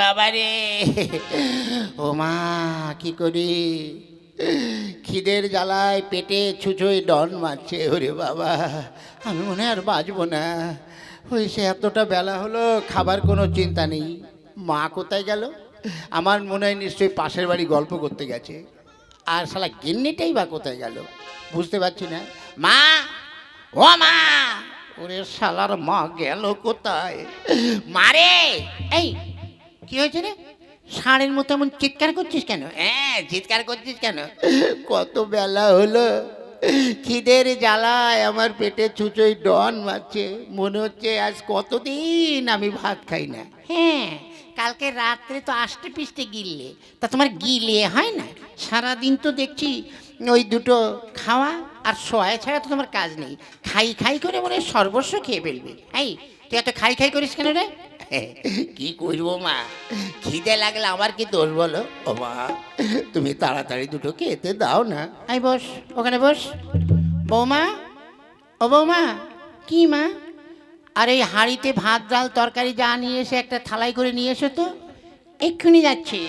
বাবা রে ও মা, কি করি? খিদের জ্বালায় পেটে ছুঁচোয় ডন মারছে, ওরে বাবা। আমি মনে আর বাঁচবো না। ওই সে এতটা বেলা হলো, খাবার কোনো চিন্তা নেই। মা কোথায় গেল? আমার মনে হয় নিশ্চয়ই পাশের বাড়ি গল্প করতে গেছে। আর শালা গিন্নিটাই বা কোথায় গেল? বুঝতে পারছি না। মা, ও মা, ওরে শালার মা গেল কোথায়? মারে এই কি হয়েছে রে? ষাঁড়ের মতো এমন চিৎকার করছিস কেন? হ্যাঁ চিৎকার করছিস কেন? কত বেলা হলো খিদের জ্বালায় আমার পেটে চুচোই ডন মারছে মনে হচ্ছে আজ কতদিন আমি ভাত খাই না। হ্যাঁ কালকে রাত্রে তো আষ্টে পিষ্টে গিললে তা তোমার গিলে হয় না? সারাদিন তো দেখছি ওই দুটো খাওয়া আর শোয়া ছাড়া তো তোমার কাজ নেই। খাই খাই করে মনে হয় সর্বস্ব খেয়ে ফেলবে। এই তুই এত খাই খাই করিস কেন রে? কি করব মা? খিদে লাগলে আমার কি দোষ বলো? ও মা, তুমি তাড়াতাড়ি দুটো খেতে দাও না। আই বস, ওখানে বস। বৌমা, ও বৌমা, কি মা? আর এই হাঁড়িতে ভাত, ডাল, তরকারি যা নিয়ে এসে একটা থালাই করে নিয়ে এসো তো। এক্ষুনি যাচ্ছে।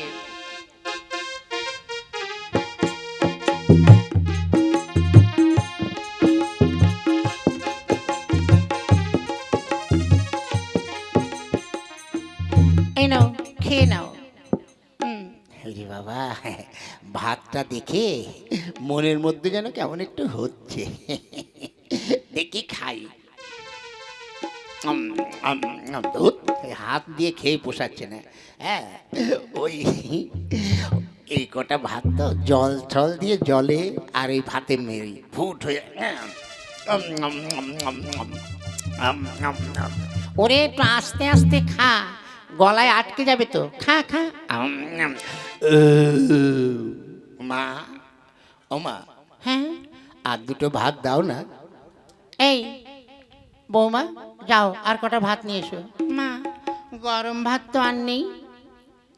বাবা ভাতটা দেখে মনের মধ্যে যেন কেমন একটু হচ্ছে দেখি খাই হাত দিয়ে খেয়ে পোষাচ্ছে না হ্যাঁ ওই এই কটা ভাত তো জল ছল দিয়ে জলে আর এই ভাতে মেরি ফুট হয়ে। ওরে একটু আস্তে আস্তে খা গলায় আটকে যাবে তো। খা খা। মা ও মা। হ্যাঁ? আর দুটো ভাত দাও না। এই বৌমা যাও আর কটা ভাত নিয়ে এসো। মা গরম ভাত তো আর নেই।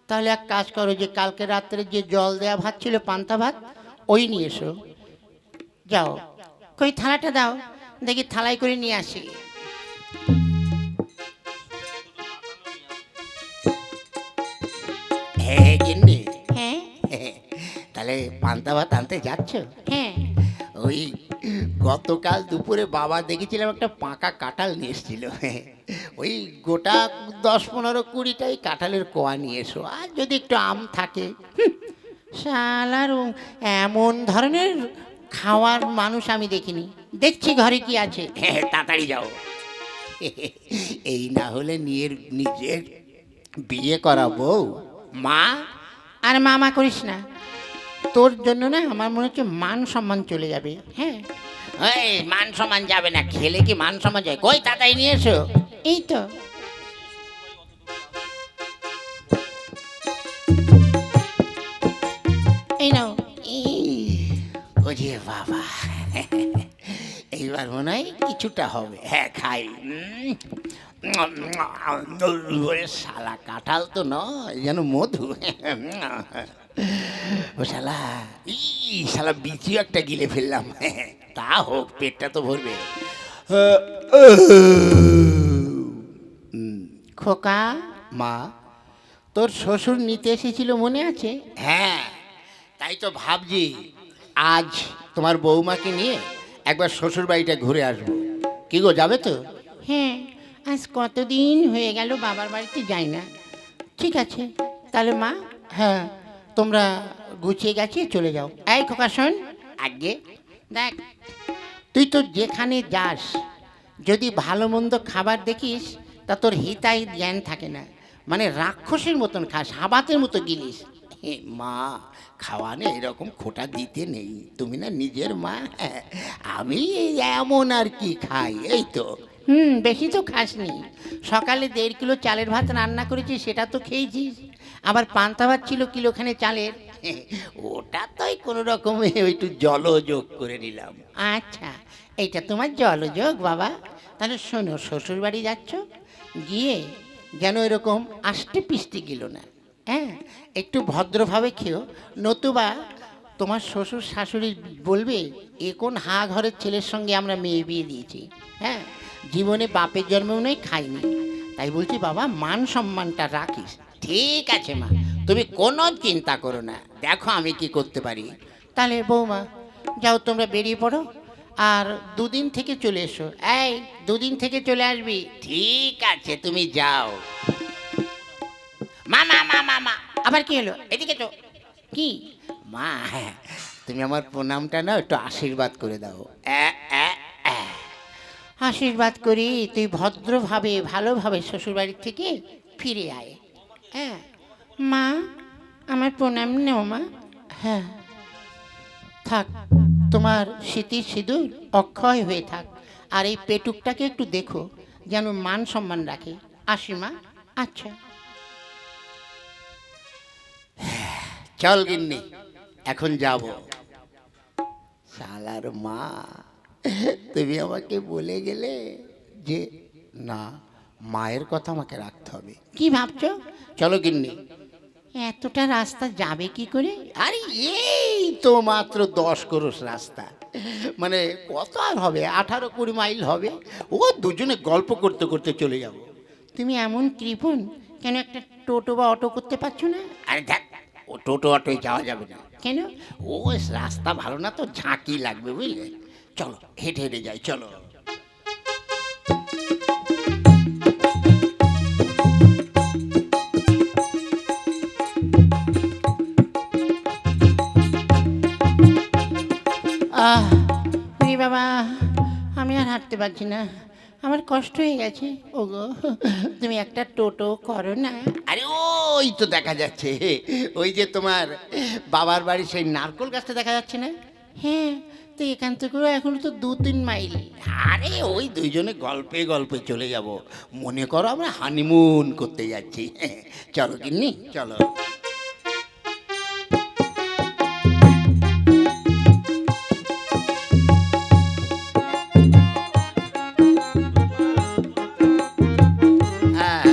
তাহলে এক কাজ করো যে কালকে রাত্রে যে জল দেওয়া ভাত ছিল পান্তা ভাত ওই নিয়ে এসো। যাও। কই থালাটা দাও। দেখি থালাই করে নিয়ে আসি। হ্যাঁ গিন্নি। হ্যাঁ। তাহলে পান্তা ভাত আনতে যাচ্ছ? হ্যাঁ। ওই গতকাল দুপুরে বাবা দেখেছিলাম একটা পাকা কাঁঠাল নিয়ে এসেছিল। ওই গোটা দশ পনেরো কুড়িটাই কাঁঠালের কোয়া নিয়ে এসো। আর যদি একটু আম থাকে। শালার এমন ধরনের খাওয়ার মানুষ আমি দেখিনি। দেখছি ঘরে কি আছে। হ্যাঁ তাড়াতাড়ি যাও। এই না হলে নিজের নিজের বিয়ে করা বউ। মা? আর মামা করিস না। তোর জন্য না আমার মনে হচ্ছে মান সম্মান চলে যাবে হ্যাঁ? এই মান সম্মান যাবে না খেলে কি মান সম্মান যায়? কই তাতাই নিয়ে এসো। এই তো। এই নাও। ও যে বাবা। এইবার মনে হয় কিছুটা হবে। হ্যাঁ খাই। ওরে শালা কাঁঠাল তো নয় যেন মধু। ও শালা ই শালা বিচিও একটা গিলে ফেললাম। তা হোক পেটটা তো ভরবে। খোকা মা তোর শ্বশুর নিতে এসেছিল মনে আছে? হ্যাঁ তাই তো ভাবছি। আজ তোমার বৌমাকে নিয়ে একবার শ্বশুর বাড়িটা ঘুরে আসব। কি গো যাবে তো? হ্যাঁ আজ কতদিন হয়ে গেল বাবার বাড়িতে যাই না। ঠিক আছে। তাহলে মা? হ্যাঁ তোমরা গুছিয়ে গেছে চলে যাও। এই খোকা শোন। আগে দেখ। তুই তো যেখানে যাস যদি ভালো মন্দ খাবার দেখিস তা তোর হিতাই জ্ঞান থাকে না। মানে রাক্ষসের মতন খাস হাবাতের মতো গিলিস। হে মা খাওয়ানে এরকম খোটা দিতে নেই। তুমি না নিজের মা আমি এমন আর কি খাই এই তো। হুম, বেশি তো খাসনি। সকালে দেড় কিলো চালের ভাত রান্না করেছি, সেটা তো খেয়েছিস আবার পান্তা ভাত ছিল কিলোখানে চালের। ওটা তোই কোনো রকমে একটু জলযোগ করে নিলাম। আচ্ছা এইটা তোমার জলযোগ, বাবা। তাহলে শোনো শ্বশুর বাড়ি যাচ্ছ, গিয়ে যেন এরকম আষ্টে পিষ্টে গেল না হ্যাঁ? একটু ভদ্রভাবে খেও। নতুবা তোমার শ্বশুর শাশুড়ি বলবে, এ কোন হা ঘরের ছেলের সঙ্গে আমরা মেয়ে বিয়ে দিয়েছি হ্যাঁ? জীবনে বাপের জন্মেও নয় খাইনি তাই বলছি, বাবা, মান সম্মানটা রাখিস। ঠিক আছে, মা। তুমি কোনো চিন্তা করো না। দেখো আমি কি করতে পারি। তাহলে বৌমা, যাও তোমরা বেরিয়ে পড়ো আর দুদিন থেকে চলে এসো। এই, দুদিন থেকে চলে আসবি। ঠিক আছে, তুমি যাও। মা মা মা মা মা, আবার কি হলো? এদিকে তো। কি? মা, তুমি আমার প্রণামটা না একটু আশীর্বাদ করে দাও। আশীর্বাদ করি, তুই ভদ্রভাবে, ভালোভাবে শ্বশুরবাড়ির থেকে ফিরে আয়। হ্যাঁ। মা, আমার প্রণাম নেও মা। হ্যাঁ। থাক, তোমার স্মৃতির সিঁদুর অক্ষয় হয়ে থাক, আর এই পেটুকটাকে একটু দেখো, যেন মান সম্মান রাখে। আসি মা। আচ্ছা। চল গিন্নি, এখন যাব। শালার মা। তুমি আমাকে বলে গেলে যে না মায়ের কথা আমাকে রাখতে হবে। কি ভাবছ? চলো গিন্নি। এতটা রাস্তা যাবে কি করে? আরে এই তো মাত্র দশ ক্রোশ রাস্তা। মানে কত আর হবে? আঠারো কুড়ি মাইল হবে। ও দুজনে গল্প করতে করতে চলে যাব। তুমি এমন কৃপণ কেন একটা টোটো বা অটো করতে পারছ না? আরে দেখ ও টোটো অটোয় যাওয়া যাবে না। কেন? ও রাস্তা ভালো না তো ঝাঁকি লাগবে বুঝলে? চলো হেঁটে হেঁটে যাই চলো। আহ বাবা আমি আর হাঁটতে পারছি না। আমার কষ্ট হয়ে গেছে। ওগো তুমি একটা টোটো করো না। আরে ওই তো দেখা যাচ্ছে ওই যে তোমার বাবার বাড়ি সেই নারকোল গাছটা দেখা যাচ্ছে না? হ্যাঁ তো এখান থেকেও এখন তো দু তিন মাইল। আরে ওই দুইজনে গল্পে গল্পে চলে যাব। মনে করো আমরা হানিমুন করতে যাচ্ছি। চলো কিন্নি চলো। হ্যাঁ।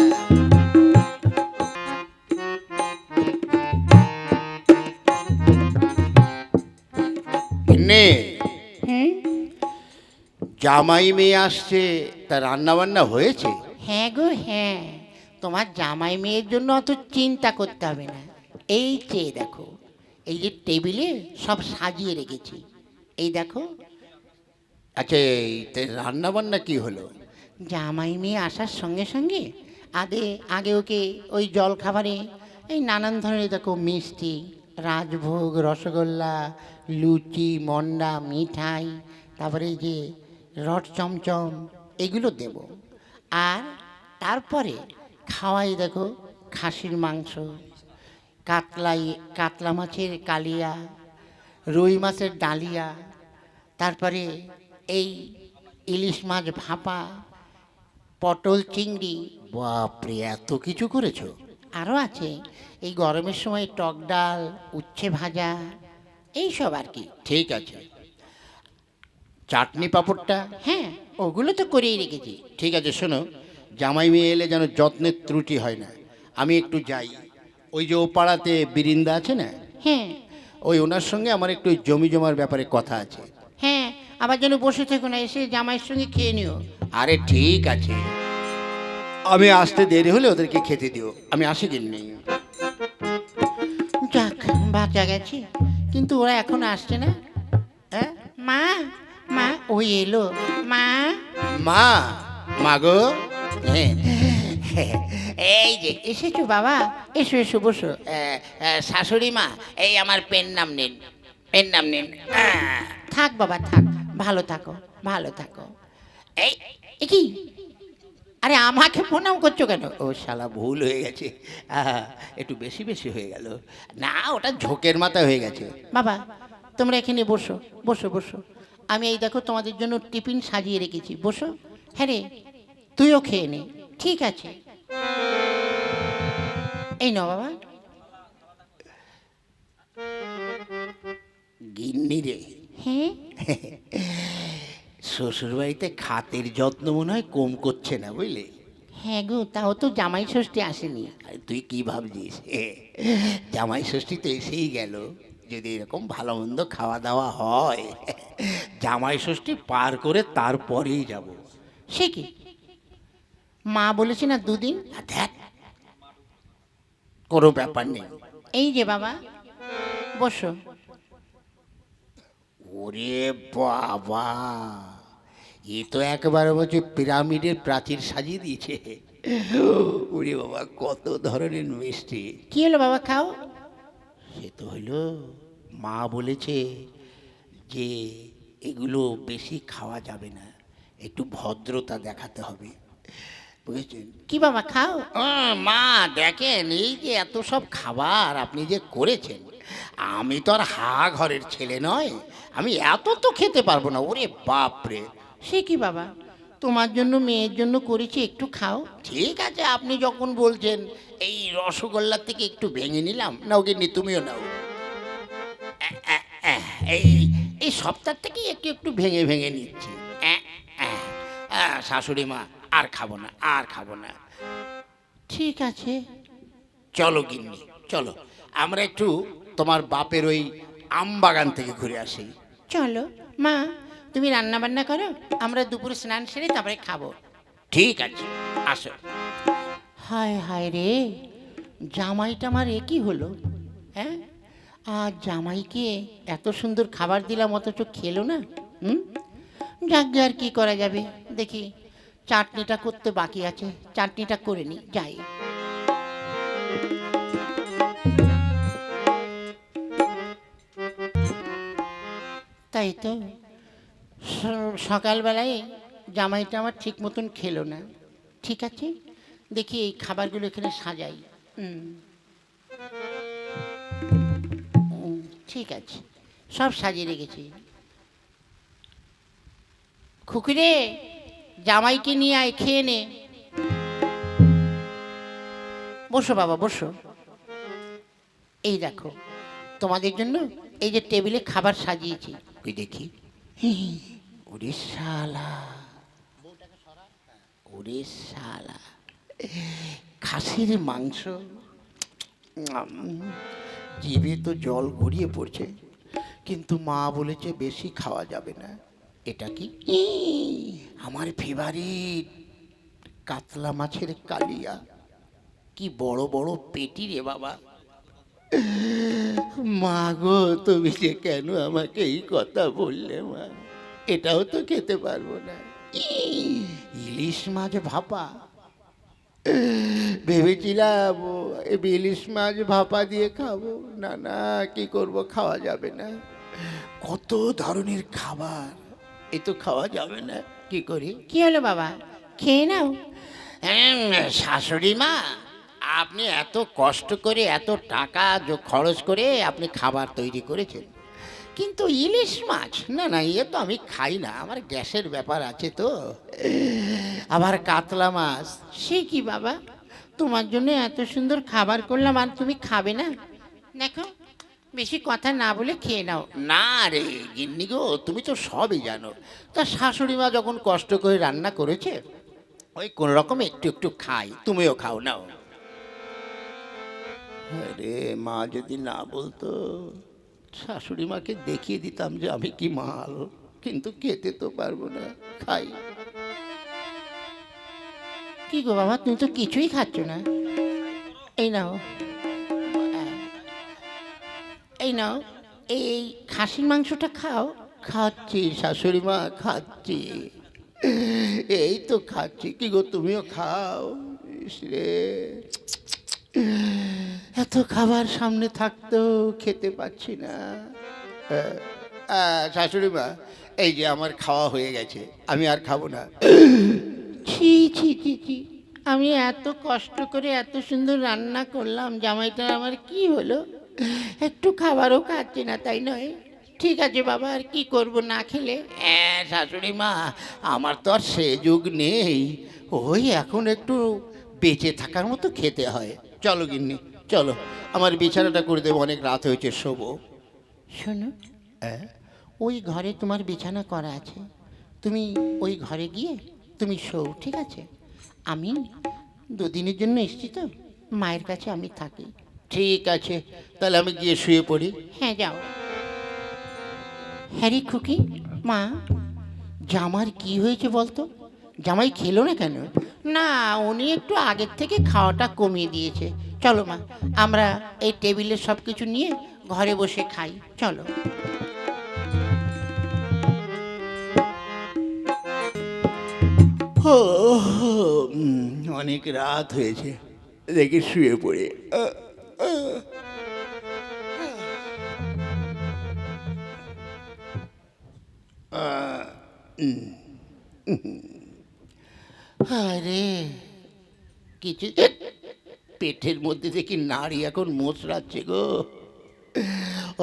নে জামাই মেয়ে আসছে তা রান্না বান্না হয়েছে? হ্যাঁ গো হ্যাঁ। তোমার জামাই মেয়ের জন্য অত চিন্তা করতে হবে না। এই চেয়ে দেখো এই যে টেবিলে সব সাজিয়ে রেখেছি। এই দেখো। আচ্ছা এই রান্না বান্না কি হলো? জামাই মেয়ে আসার সঙ্গে সঙ্গে আগে আগে ওকে ওই জল খাবারে এই নানান ধরনের দেখো মিষ্টি রাজভোগ রসগোল্লা লুচি মন্ডা মিঠাই তারপরে এই যে রড চমচম, এগুলো দেব। আর তারপরে খাওয়াই দেখো খাসির মাংস, কাতলাই, কাতলা মাছের কালিয়া, রুই মাছের ডালিয়া, তারপরে এই ইলিশ মাছ ভাপা, পটল চিংড়ি। বাপরে, এত কিছু করেছ। আরও আছে এই গরমের সময় টক ডাল, উচ্ছে ভাজা এই সব আর কি। ঠিক আছে। চাটনি পাঁপড়টা? হ্যাঁ ওগুলো তো করেই রেখেছি। ঠিক আছে শোনো জামাই মেয়ে এলে যেন যত্নের ত্রুটি হয় না। আমি একটু যাই। ওই যে ও পাড়াতে বিরিন্দা আছে না? হ্যাঁ। ওই ওনার সঙ্গে আমার একটু জমি জমার ব্যাপারে কথা আছে। হ্যাঁ আবার যেন বসে থেকো না এসে জামাইয়ের সঙ্গে খেয়ে নিও। আরে ঠিক আছে। আমি আসতে দেরি হলে ওদেরকে খেতে দিও। আমি আসি দিন নেই যাক বাঁচা গেছি। কিন্তু ওরা এখন আসছে না? হ্যাঁ? মা মা ওই এলো। মা? মা মা গো। এই যে এসেছ বাবা। এসো এসো বসো। শাশুড়ি মা এই আমার পেন নাম নিন। পেন নাম নিন। থাক বাবা থাক। ভালো থাকো ভালো থাকো। এই কি? আরে আমাকে প্রণাম করছ কেন? ও শালা ভুল হয়ে গেছে। একটু বেশি বেশি হয়ে গেল। না ওটা ঝোঁকের মাথা হয়ে গেছে। বাবা তোমরা এখানে বসো বসো বসো। আমি এই দেখো তোমাদের জন্য টিফিন সাজিয়ে রেখেছি। বসো। হ্যাঁ রে তুইও খেয়ে নে। ঠিক আছে। এই ন বাবা। গিন্নি রে। হ্যাঁ? শ্বশুরবাড়িতে খাতের যত্ন মনে হয় কম করছে না বুঝলে? হ্যাঁ গো তাও তো জামাই ষষ্ঠী আসেনি। তুই কি ভাবছিস? এ, জামাই ষষ্ঠী তো এসেই গেল। যদি এরকম ভালো মন্দ খাওয়া দাওয়া হয় জামাই ষষ্ঠী পার করে তারপরেই যাব। সে কি? মা বলেছে না দুদিন? দেখ কোনো ব্যাপার নেই। এই যে বাবা বসো। ওরে বাবা এ তো একবার বলছে পিরামিডের প্রাচীর সাজিয়ে দিয়েছে। ওরে বাবা কত ধরনের মিষ্টি। কি হলো বাবা খাও? সে তো হলো মা বলেছে যে এগুলো বেশি খাওয়া যাবে না একটু ভদ্রতা দেখাতে হবে। বুঝেছেন? কি বাবা খাও? মা দেখেন এই যে এত সব খাবার আপনি যে করেছেন আমি তো আর হা ঘরের ছেলে নয় আমি এত তো খেতে পারব না ওরে বাপরে। সে কি বাবা? তোমার জন্য মেয়ের জন্য করেছি একটু খাও। ঠিক আছে আপনি যখন বলছেন এই রসগোল্লার থেকে একটু ভেঙে নিলাম। নাও কিন্তু তুমিও নাও। এই এই সপ্তাহ থেকে একটু একটু ভেঙে ভেঙে নিচ্ছি। শাশুড়ি মা আর খাব না আর খাব না। ঠিক আছে। চলো গিন্নি চলো। আমরা একটু তোমার বাপের ওই আম বাগান থেকে ঘুরে আসি। চলো মা। তুমি রান্না বান্না করো আমরা দুপুরে স্নান সেরে তারপরে খাব। ঠিক আছে আসো। হায় হায় রে জামাইটা আমার একই হলো হ্যাঁ? আর জামাইকে এত সুন্দর খাবার দিলাম অথচ খেলো না হুম? যাক আর কি করা যাবে দেখি চাটনিটা করতে বাকি আছে চাটনিটা করে নি যাই। তাই তো সকালবেলায় জামাইটা আমার ঠিক মতন খেলো না। ঠিক আছে? দেখি এই খাবারগুলো এখানে সাজাই। ঠিক আছে। সব সাজিয়ে রেখেছি। খুকুরে জামাইকে নিয়ে আয় খেয়ে নে। বসো বাবা বসো। এই দেখো তোমাদের জন্য এই যে টেবিলে খাবার সাজিয়েছি। ওই দেখি। খাসির মাংস। জিভে তো জল গড়িয়ে পড়ছে, কিন্তু মা বলেছে বেশি খাওয়া যাবে না। এটা কি? আমার ফেভারিট কাতলা মাছের কালিয়া। কি বড় বড় পেটি রে বাবা। মা গো, তুমি যে কেন আমাকে এই কথা বললে মা? এটাও তো খেতে পারব না। ইলিশ মাছ ভাপা। ভেবেছিলাম ইলিশ মাছ ভাপা দিয়ে খাব। না না কি করব খাওয়া যাবে না। কত ধরনের খাবার এ তো খাওয়া যাবে না। কি করি? কি হলো বাবা? খেয়ে নাও। হ্যাঁ, শাশুড়ি মা আপনি এত কষ্ট করে এত টাকা খরচ করে আপনি খাবার তৈরি করেছেন। কিন্তু ইলিশ মাছ? না না এ তো আমি খাই না, আমার গ্যাসের ব্যাপার আছে তো। আবার কাতলা মাছ। সে কি বাবা? তোমার জন্য এত সুন্দর খাবার করলাম, আর তুমি খাবে না? দেখো, বেশি কথা না বলে খেয়ে নাও। না রে গিন্নি গো, তুমি তো সবই জানো। তা শাশুড়ি মা যখন কষ্ট করে রান্না করেছে, ওই কোন রকম একটু একটু খাই, তুমিও খাও নাও। আরে মা যদি না বলতো। শাশুড়ি মাকে দেখিয়ে দিতাম যে আমি কি মাল কিন্তু খেতে তো পারব না খাই। কি গো বাবা তুমি তো কিছুই খাচ্ছ না। এই নাও। এই নাও এই খাসির মাংসটা খাও। খাচ্ছি শাশুড়ি মা খাচ্ছি। এই তো খাচ্ছি। কি গো তুমিও খাও? রে। এত খাবার সামনে থাকতেও খেতে পাচ্ছি না। শাশুড়ি মা এই যে আমার খাওয়া হয়ে গেছে আমি আর খাব না। ছি ছি ছি ছি। আমি এত কষ্ট করে এত সুন্দর রান্না করলাম জামাইটা আমার কি হলো? একটু খাবারও খাচ্ছে না তাই নয়? ঠিক আছে বাবা আর কি করব না খেলে? হ্যাঁ শাশুড়ি মা আমার তো আর সে যুগ নেই। ওই এখন একটু বেঁচে থাকার মতো খেতে হয়। চলো গিন্নি। চলো আমার বিছানাটা করে দেবো অনেক রাত হয়েছে শোবো। শোনো। ওই ঘরে তোমার বিছানা করা আছে। তুমি ওই ঘরে গিয়ে তুমি শো ঠিক আছে? আমি দুদিনের জন্য এসেছি তো মায়ের কাছে আমি থাকি। ঠিক আছে তাহলে আমি গিয়ে শুয়ে পড়ি। হ্যাঁ যাও। হ্যারি খুকি মা। জামার কি হয়েছে বলতো? জামাই খেলো না কেন? না উনি একটু আগের থেকে খাওয়াটা কমিয়ে দিয়েছে। চলো মা, আমরা এই টেবিলে সব কিছু নিয়ে ঘরে বসে খাই, চলো। অনেক রাত হয়েছে, দেখি শুয়ে পড়ে। আরে কিছু পেটের মধ্যে দেখি নাড়ি এখন মোচড়াচ্ছে গো।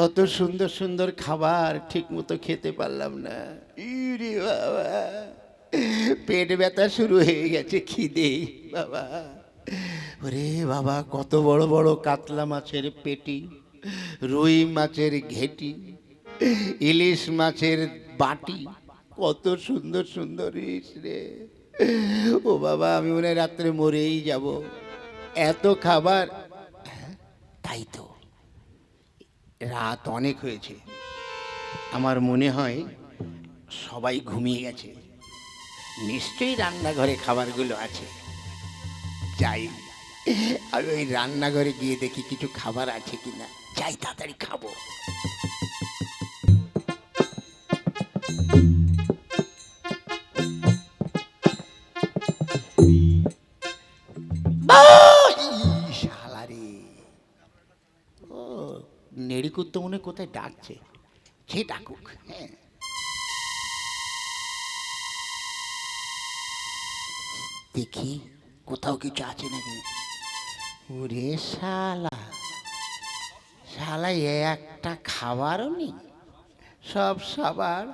অত সুন্দর সুন্দর খাবার ঠিক মতো খেতে পারলাম না। ইরে বাবা পেট ব্যথা শুরু হয়ে গেছে খিদে বাবা। ওরে বাবা কত বড় বড় কাতলা মাছের পেটি রুই মাছের ঘেটি ইলিশ মাছের বাটি কত সুন্দর সুন্দর ইস রে। ও বাবা আমি মনে হয় রাত্রে মরেই যাব। এত খাবার। তাই তো। রাত অনেক হয়েছে। আমার মনে হয় সবাই ঘুমিয়ে গেছে। নিশ্চয়ই রান্নাঘরে খাবারগুলো আছে। যাই, আমি ওই রান্নাঘরে গিয়ে দেখি কিছু খাবার আছে কিনা। যাই, তাড়াতাড়ি খাব। তো মনে কোথায় ডাকছে? সে ডাকুক। হ্যাঁ। দেখি কোথাও কিছু আছে নাকি? ওরে শালা। শালা একটা খাবারও নেই। সব সবার।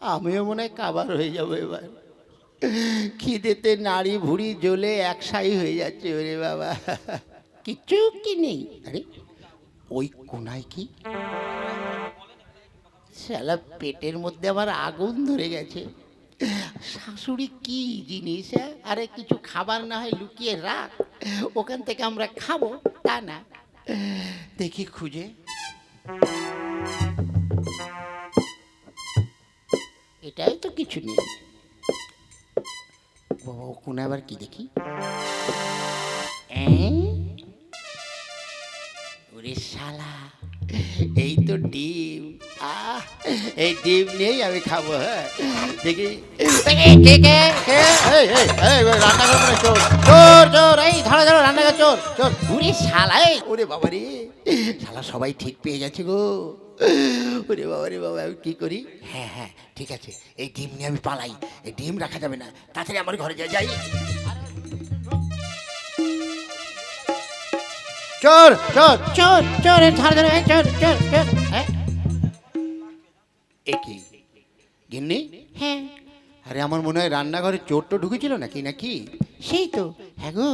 আমিও মনে হয় কাবার হয়ে যাব এবার। খিদেতে নাড়ি ভুড়ি জ্বলে একসাই হয়ে যাচ্ছে ওরে বাবা। কিচ্ছু কি নেই? আরে ওই কোনায় কি? শালা পেটের মধ্যে আমার আগুন ধরে গেছে। শাশুড়ি কি জিনিস হ্যাঁ? আরে কিছু খাবার না হয় লুকিয়ে রাখ। ওখান থেকে আমরা খাব তা না। দেখি খুঁজে। এটাই তো কিছু নেই। বাবা ও কোনে আবার কি দেখি? ওরে শালা। এই তো ডিম। আহ, এই ডিম নিয়েই আমি খাব হ্যাঁ। দেখি। কে কে এই ধরো শালা ওরে বাবা রে। সবাই ঠিক পেয়ে গেছে গো। ওরে বাবা রে বাবা, আমি কি করি? হ্যাঁ হ্যাঁ ঠিক আছে। এই ডিম নিয়ে আমি পালাই। এই ডিম রাখা যাবে না। তাড়াতাড়ি আমার ঘরে যাই। চোর চোর। চোর চোর ধরো ধরো এই চোর চোর চোর হ্যাঁ এ কি? গিন্নি? হ্যাঁ। আরে আমার মনে হয় রান্নাঘরে চোর তো ঢুকেছিল নাকি নাকি? সেই তো। হ্যাঁ গো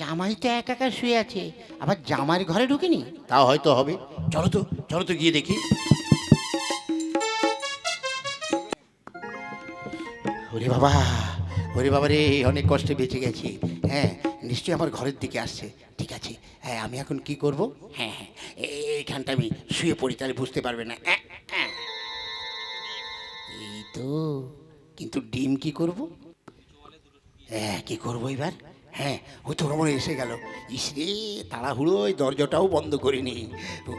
জামাই তো একা একা শুয়ে আছে। আবার জামাইয়ের ঘরে ঢুকিনি? তাও হয়তো হবে। চলো তো চলো তো গিয়ে দেখি। ওরে বাবা! ওরে বাবা রে অনেক কষ্টে বেঁচে গেছি। হ্যাঁ নিশ্চয়ই আমার ঘরের দিকে আসছে। ঠিক আছে। হ্যাঁ আমি এখন কি করব? হ্যাঁ হ্যাঁ এইখানটা আমি শুয়ে পড়ি, তাহলে বুঝতে পারবে না। এই তো, কিন্তু ডিম কি করব? হ্যাঁ কি করব এবার? হ্যাঁ ও তো মনে এসে গেল। ইসরে তাড়াহুড়ো, ওই দরজাটাও বন্ধ করিনি।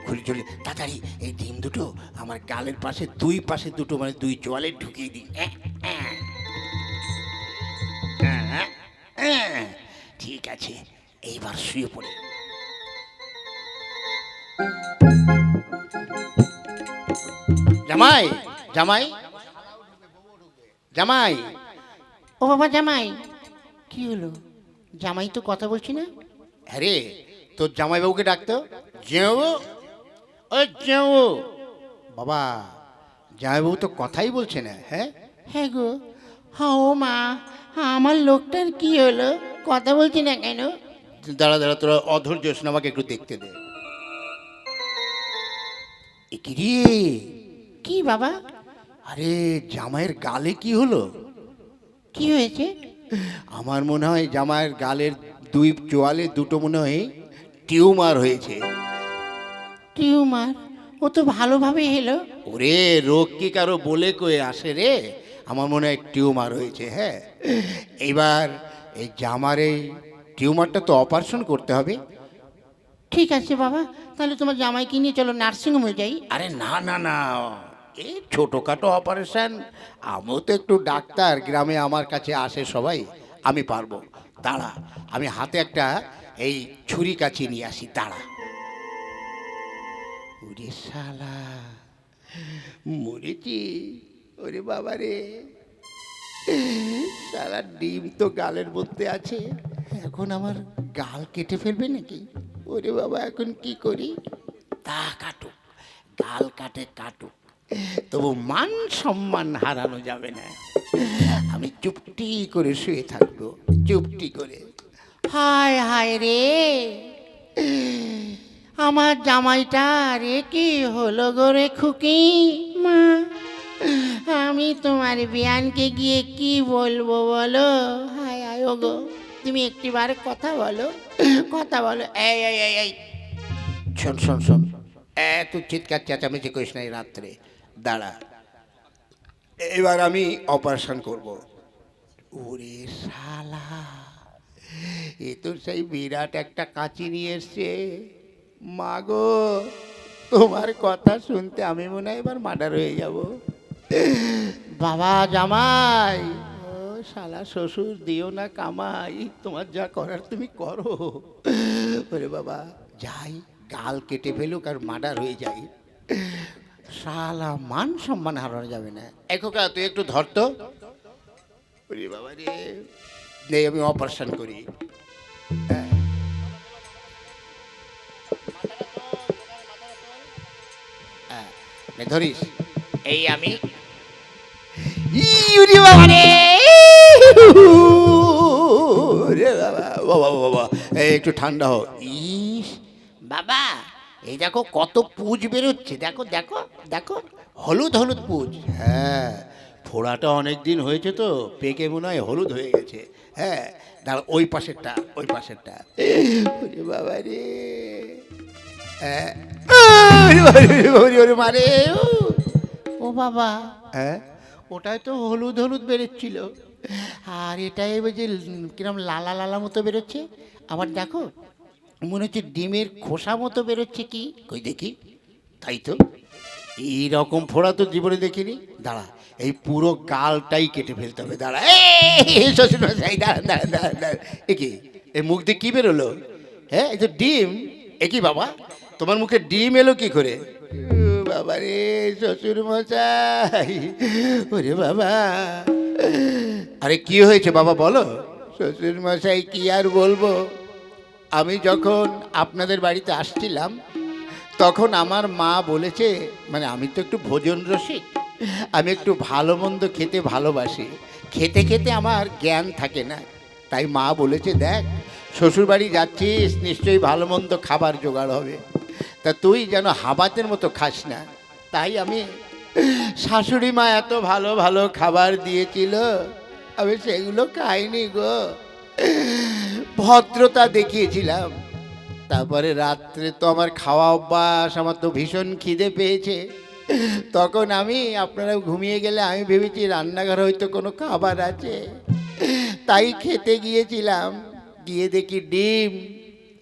খুলে চলে, তাড়াতাড়ি, এই ডিম দুটো আমার গালের পাশে, দুই পাশে দুটো মানে দুই চোয়ালে ঢুকিয়ে দিই। হ্যাঁ আহ। আহ। ঠিক আছে এইবার শুয়ে পড়ে। জামাই জামাই জামাই। ও বাবা জামাই। কি হলো? জামাই তো কথা বলছি না? আরে তোর জামাইবাবুকে ডাকতো? যেও ও যেও বাবা জামাইবাবু তো কথাই বলছে না হ্যাঁ? হ্যাঁ গো হ্যাঁ ও মা আমার লোকটার কি হলো? কথা বলছি না কেন? দাঁড়া দাঁড়া তোরা অধৈর্য আমাকে একটু দেখতে দে। কি রে? কি বাবা? আরে জামাইয়ের গালে কি হলো? কি হয়েছে? আমার মনে হয় জামাইয়ের গালের দুই চোয়ালে দুটো মনে হয় টিউমার হয়েছে। টিউমার? ও তো ভালোভাবে এলো। ওরে রোগ কি কারও বলে কয়ে আসে রে? আমার মনে হয় টিউমার হয়েছে হ্যাঁ। এবার এই জামার এই টিউমারটা তো অপারেশন করতে হবে। ঠিক আছে বাবা তাহলে তোমার জামাইকে নিয়ে চলো নার্সিংহোমে যাই। আরে না না না এই ছোটোখাটো অপারেশন আমিও তো একটু ডাক্তার গ্রামে আমার কাছে আসে সবাই আমি পারব। দাঁড়া আমি হাতে একটা এই ছুরি কাছি নিয়ে আসি দাঁড়া। শালা মরেছি। ওরে বাবা রে। সারা ডিম তো গালের মধ্যে আছে। এখন আমার গাল কেটে ফেলবে নাকি? ওরে বাবা, এখন কি করি? তা কাটুক, গাল কাটে কাটুক। তবু মান সম্মান হারানো যাবে না। আমি চুপটি করে শুয়ে থাকব, চুপটি করে। হায় হায় রে। আমার জামাইটা রে, কি হলো গো রে খুকি মা? আমি তোমার বিয়ানকে গিয়ে কি বলব বলো? হায় ও গো তুমি একটিবার কথা বলো কথা বলো। শোন শোন শোন। এত চিৎকার চেঁচামেচি করিস না এই রাত্রে। দাঁড়া। এবার আমি অপারেশন করব। ওরে শালা, এ তো সেই বিরাট একটা কাঁচি নিয়ে এসছে। মাগো তোমার কথা শুনতে আমি মনে হয় এবার মার্ডার হয়ে যাব। বাবা জামাই। ও শালা শ্বশুর দিও না কামাই তোমার যা করার তুমি করো। ওরে বাবা যাই গাল কেটে ফেলুক আর মার্ডার হয়ে যাই। শালা মান সম্মান হারানো যাবে না। এখোকা তুই একটু ধরতো ওরে বাবা রে। নেই আমি অপারেশন করি। হ্যাঁ। হ্যাঁ, ধরিস। এই আমি ইউরি বাবা রে বাবা একটু ঠান্ডা হোক ইস বাবা এই দেখো কত পুজ বেরোচ্ছে দেখো দেখো দেখো হলুদ হলুদ পুজ হ্যাঁ ফোড়াটা অনেক দিন হয়েছে তো পেকে মনে হয় হলুদ হয়ে গেছে হ্যাঁ দাঁড়া ওই পাশেরটা ওই পাশেরটা বাবা রে হ্যাঁ। ও বাবা হ্যাঁ ওটাই তো হলুদ হলুদ বেরোচ্ছিল। আর এটাই ওই যে কিরম লালা লালা মতো বেরোচ্ছে। আবার দেখো, মনে হচ্ছে ডিমের খোসা মতো বেরোচ্ছে কি? কই দেখি, তাই তো। এই রকম ফোড়া তো জীবনে দেখিনি। দাঁড়া, এই পুরো গালটাই কেটে ফেলতে হবে। দাঁড়া শ্বশুর মশাই দাঁড়া দাঁড়া দাঁড়া দাঁড়া এ কি এই মুখ দিয়ে কী বেরোলো? হ্যাঁ এই তো ডিম। এ কি বাবা, তোমার মুখে ডিম এলো কি করে? বাবা রে শ্বশুর মশাই ওরে বাবা। আরে, কি হয়েছে বাবা, বলো? শ্বশুর মশাই কি আর বলব? আমি যখন আপনাদের বাড়িতে আসছিলাম, তখন আমার মা বলেছে মানে আমি তো একটু ভোজন রসিক, আমি একটু ভালো মন্দ খেতে ভালোবাসি। খেতে খেতে আমার জ্ঞান থাকে না। তাই মা বলেছে, দেখ, শ্বশুরবাড়ি যাচ্ছিস, নিশ্চয়ই ভালো মন্দ খাবার জোগাড় হবে। তা তুই যেন হাবাতের মতো খাস না। তাই আমি শাশুড়ি মা এত ভালো ভালো খাবার দিয়েছিল, আমি সেগুলো খাইনি গো। ভদ্রতা দেখিয়েছিলাম। তারপরে রাত্রে তো আমার খাওয়া অভ্যাস, আমার তো ভীষণ খিদে পেয়েছে। তখন আমি, আপনারা ঘুমিয়ে গেলে আমি ভেবেছি রান্নাঘর হয়তো কোনো খাবার আছে। তাই খেতে গিয়েছিলাম। গিয়ে দেখি ডিম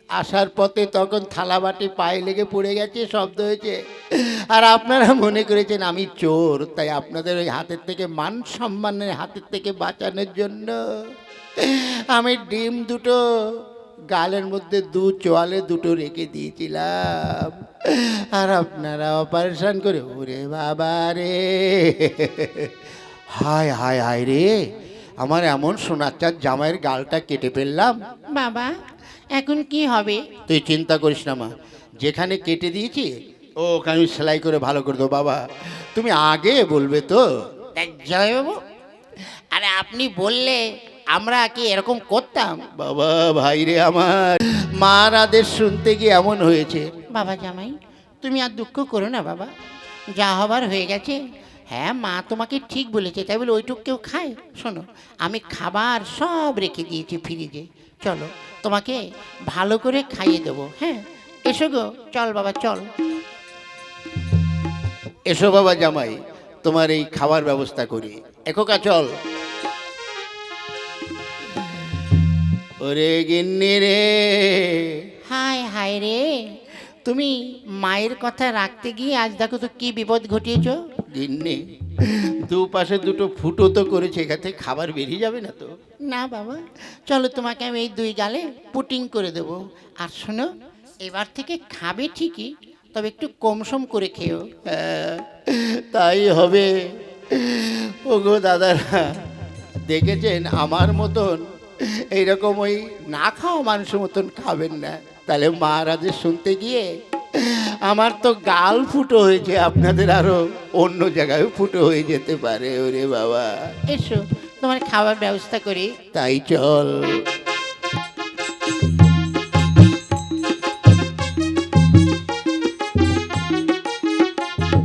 আসার পথে তখন থালা বাটি পায়ে লেগে পড়ে গেছে, শব্দ হয়েছে। আর আপনারা মনে করেছেন আমি চোর, তাই আপনাদের ওই হাতের থেকে মান সম্মানের হাতের থেকে বাঁচানোর জন্য আমি ডিম দুটো, গালের মধ্যে দু চোয়ালে দুটো রেখে দিয়েছিলাম। আর আপনারা অপারেশন করে, ওরে বাবা রে হায় হায় হায় রে। আমার এমন সোনাচ্চার জামাইয়ের গালটা কেটে ফেললাম। বাবা এখন কি হবে? তুই চিন্তা করিস না মা। যেখানে কেটে দিয়েছি ও ওকে আমি সেলাই করে ভালো করে দেবো বাবা। তুমি আগে বলবে তো। তা জয়বাবু আরে আপনি বললে আমরা কি এরকম করতাম? বাবা ভাই রে আমার। মার আদেশ শুনতে গিয়ে এমন হয়েছে। বাবা জামাই তুমি আর দুঃখ করো না বাবা। যা হবার হয়ে গেছে হ্যাঁ মা তোমাকে ঠিক বলেছে তাই বলে ওইটুক কেউ খায়? শোনো আমি খাবার সব রেখে দিয়েছি ফ্রিজে। চলো তোমাকে ভালো করে খাইয়ে দেবো হ্যাঁ? এসো গো চল বাবা চল। এসো বাবা জামাই তোমার এই খাবার ব্যবস্থা করি। এখোকা চল। ওরে গিন্নি রে। হায় হায় রে। তুমি মায়ের কথা রাখতে গিয়ে আজ দেখো তো কি বিপদ ঘটিয়েছো। গিন্নি দুপাশে দুটো ফুটো তো করেছে এখান থেকে খাবার বেরিয়ে যাবে না তো? না বাবা চলো তোমাকে আমি এই দুই গালে পুটিং করে দেবো। আর শোনো এবার থেকে খাবে ঠিকই তবে একটু কমসম করে খেও তাই হবে। ওগো দাদারা দেখেছেন আমার মতন এইরকম ওই না খাওয়া মানুষের মতন খাবেন না। তাহলে মহারাজের শুনতে গিয়ে আমার তো গাল ফুটো হয়েছে আপনাদের আরও অন্য জায়গায় ফুটো হয়ে যেতে পারে ওরে বাবা। এসো তোমার খাবার ব্যবস্থা করি। তাই চল।